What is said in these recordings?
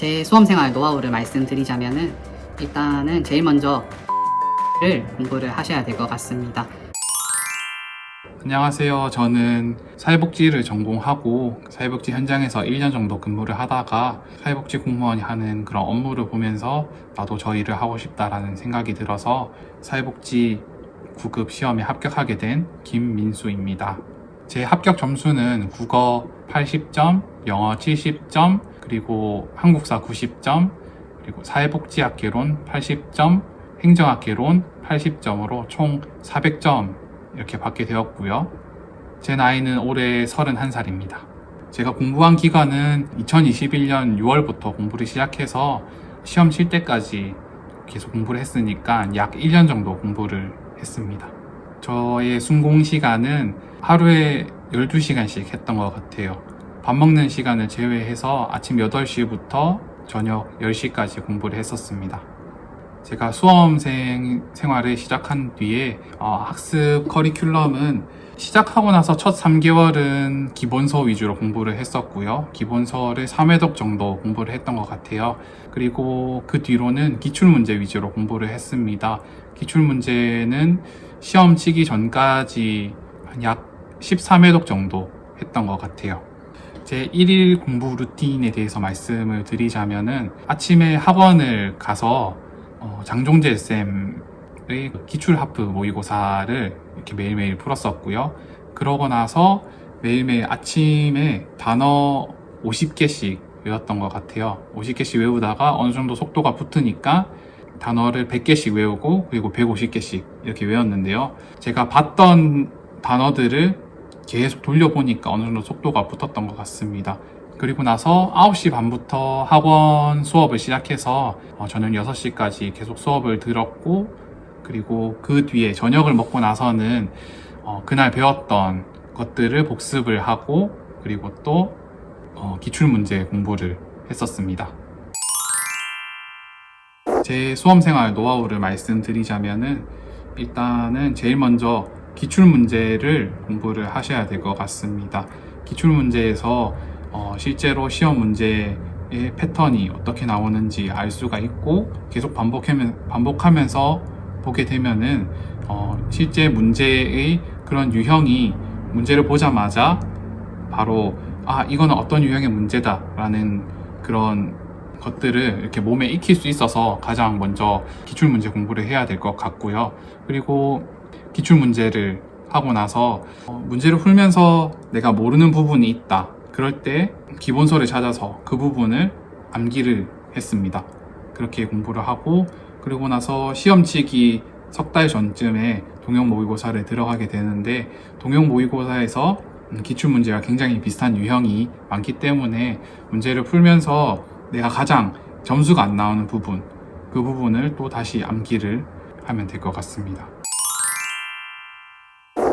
제 수험생활 노하우를 말씀드리자면은 일단은 제일 먼저 를 공부를 하셔야 될 것 같습니다. 안녕하세요. 저는 사회복지를 전공하고 사회복지 현장에서 1년 정도 근무를 하다가 사회복지 공무원이 하는 그런 업무를 보면서 나도 저 일을 하고 싶다라는 생각이 들어서 사회복지 9급 시험에 합격하게 된 김민수입니다. 제 합격 점수는 국어 80점, 영어 70점, 그리고 한국사 90점, 그리고 사회복지학개론 80점, 행정학개론 80점으로 총 400점 이렇게 받게 되었고요. 제 나이는 올해 31살입니다. 제가 공부한 기간은 2021년 6월부터 공부를 시작해서 시험 칠 때까지 계속 공부를 했으니까 약 1년 정도 공부를 했습니다. 저의 순공 시간은 하루에 12시간씩 했던 것 같아요. 밥 먹는 시간을 제외해서 아침 8시부터 저녁 10시까지 공부를 했었습니다. 제가 수험생 생활을 시작한 뒤에 어, 학습 커리큘럼은 시작하고 나서 첫 3개월은 기본서 위주로 공부를 했었고요. 기본서를 3회독 정도 공부를 했던 것 같아요. 그리고 그 뒤로는 기출문제 위주로 공부를 했습니다. 기출문제는 시험 치기 전까지 한약 13회독 정도 했던 것 같아요. 제 1일 공부 루틴에 대해서 말씀을 드리자면은 아침에 학원을 가서 어, 장종재 쌤의 기출 하프 모의고사를 이렇게 매일매일 풀었었고요. 그러고 나서 매일매일 아침에 단어 50개씩 외웠던 것 같아요. 50개씩 외우다가 어느 정도 속도가 붙으니까 단어를 100개씩 외우고 그리고 150개씩 이렇게 외웠는데요. 제가 봤던 단어들을 계속 돌려보니까 어느 정도 속도가 붙었던 것 같습니다. 그리고 나서 9시 반부터 학원 수업을 시작해서 어, 저녁 6시까지 계속 수업을 들었고 그리고 그 뒤에 저녁을 먹고 나서는 어, 그날 배웠던 것들을 복습을 하고 그리고 또 어, 기출문제 공부를 했었습니다. 제 수험생활 노하우를 말씀드리자면은 일단은 제일 먼저 기출 문제를 공부를 하셔야 될 것 같습니다. 기출 문제에서 어, 실제로 시험 문제의 패턴이 어떻게 나오는지 알 수가 있고 계속 반복하면, 반복하면서 보게 되면은 어, 실제 문제의 그런 유형이 문제를 보자마자 바로 아 이거는 어떤 유형의 문제다라는 그런 것들을 이렇게 몸에 익힐 수 있어서 가장 먼저 기출 문제 공부를 해야 될 것 같고요. 그리고 기출 문제를 하고 나서 어, 문제를 풀면서 내가 모르는 부분이 있다. 그럴 때 기본서를 찾아서 그 부분을 암기를 했습니다. 그렇게 공부를 하고 그리고 나서 시험 치기 석 달 전쯤에 동영 모의고사를 들어가게 되는데 동영 모의고사에서 음, 기출 문제와 굉장히 비슷한 유형이 많기 때문에 문제를 풀면서 내가 가장 점수가 안 나오는 부분 그 부분을 또 다시 암기를 하면 될 것 같습니다.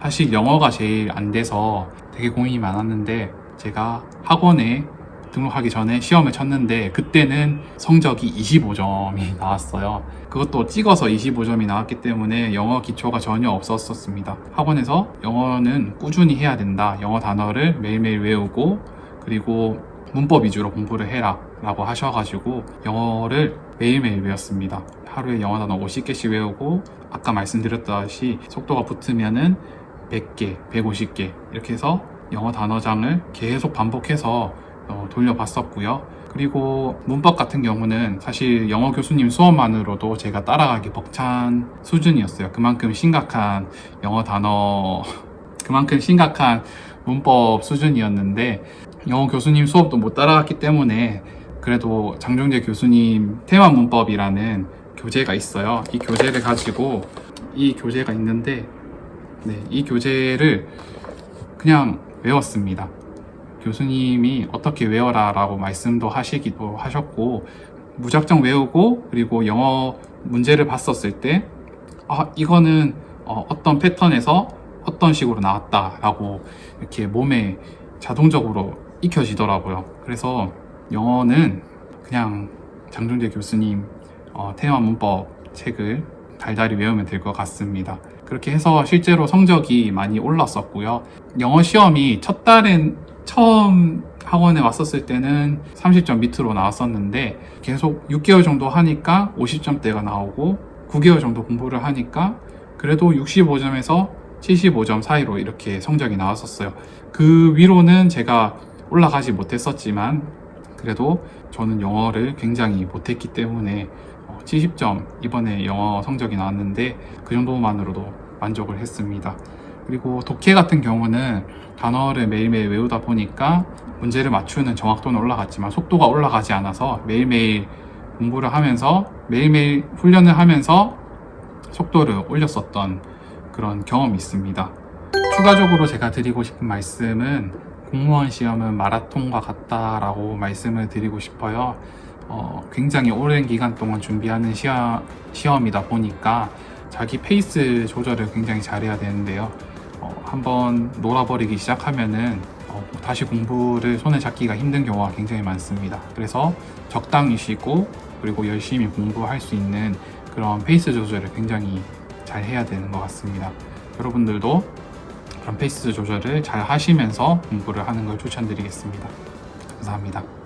사실 영어가 제일 안 돼서 되게 고민이 많았는데 제가 학원에 등록하기 전에 시험을 쳤는데 그때는 성적이 25점이 나왔어요. 그것도 찍어서 25점이 나왔기 때문에 영어 기초가 전혀 없었었습니다. 학원에서 영어는 꾸준히 해야 된다. 영어 단어를 매일매일 외우고 그리고 문법 위주로 공부를 해라 라고 하셔가지고 영어를 매일매일 외웠습니다. 하루에 영어 단어 50개씩 외우고 아까 말씀드렸다시피 속도가 붙으면은 100개, 150개 이렇게 해서 영어 단어장을 계속 반복해서 어, 돌려봤었고요. 그리고 문법 같은 경우는 사실 영어 교수님 수업만으로도 제가 따라가기 벅찬 수준이었어요. 그만큼 심각한 영어 단어, 그만큼 심각한 문법 수준이었는데 영어 교수님 수업도 못 따라갔기 때문에 그래도 장종재 교수님 테마 문법이라는 교재가 있어요. 이 교재를 가지고 이 교재가 있는데 네, 이 교재를 그냥 외웠습니다. 교수님이 어떻게 외워라 라고 말씀도 하시기도 하셨고, 무작정 외우고, 그리고 영어 문제를 봤었을 때, 아, 이거는 어, 어떤 패턴에서 어떤 식으로 나왔다 라고 이렇게 몸에 자동적으로 익혀지더라고요. 그래서 영어는 그냥 장종재 교수님 어, 테마 문법 책을 달달이 외우면 될 것 같습니다. 그렇게 해서 실제로 성적이 많이 올랐었고요. 영어 시험이 첫 달은 처음 학원에 왔었을 때는 30점 밑으로 나왔었는데 계속 6개월 정도 하니까 50점대가 나오고 9개월 정도 공부를 하니까 그래도 65점에서 75점 사이로 이렇게 성적이 나왔었어요. 그 위로는 제가 올라가지 못했었지만 그래도 저는 영어를 굉장히 못했기 때문에 어, 70점 이번에 영어 성적이 나왔는데 그 정도만으로도 만족을 했습니다. 그리고 독해 같은 경우는 단어를 매일매일 외우다 보니까 문제를 맞추는 정확도는 올라갔지만 속도가 올라가지 않아서 매일매일 공부를 하면서 매일매일 훈련을 하면서 속도를 올렸었던 그런 경험이 있습니다. 추가적으로 제가 드리고 싶은 말씀은 공무원 시험은 마라톤과 같다라고 말씀을 드리고 싶어요. 어, 굉장히 오랜 기간 동안 준비하는 시험, 시험이다 보니까 자기 페이스 조절을 굉장히 잘해야 되는데요. 어, 한번 놀아버리기 시작하면은 어, 다시 공부를 손에 잡기가 힘든 경우가 굉장히 많습니다. 그래서 적당히 쉬고 그리고 열심히 공부할 수 있는 그런 페이스 조절을 굉장히 잘 해야 되는 것 같습니다. 여러분들도 그런 페이스 조절을 잘 하시면서 공부를 하는 걸 추천드리겠습니다. 감사합니다.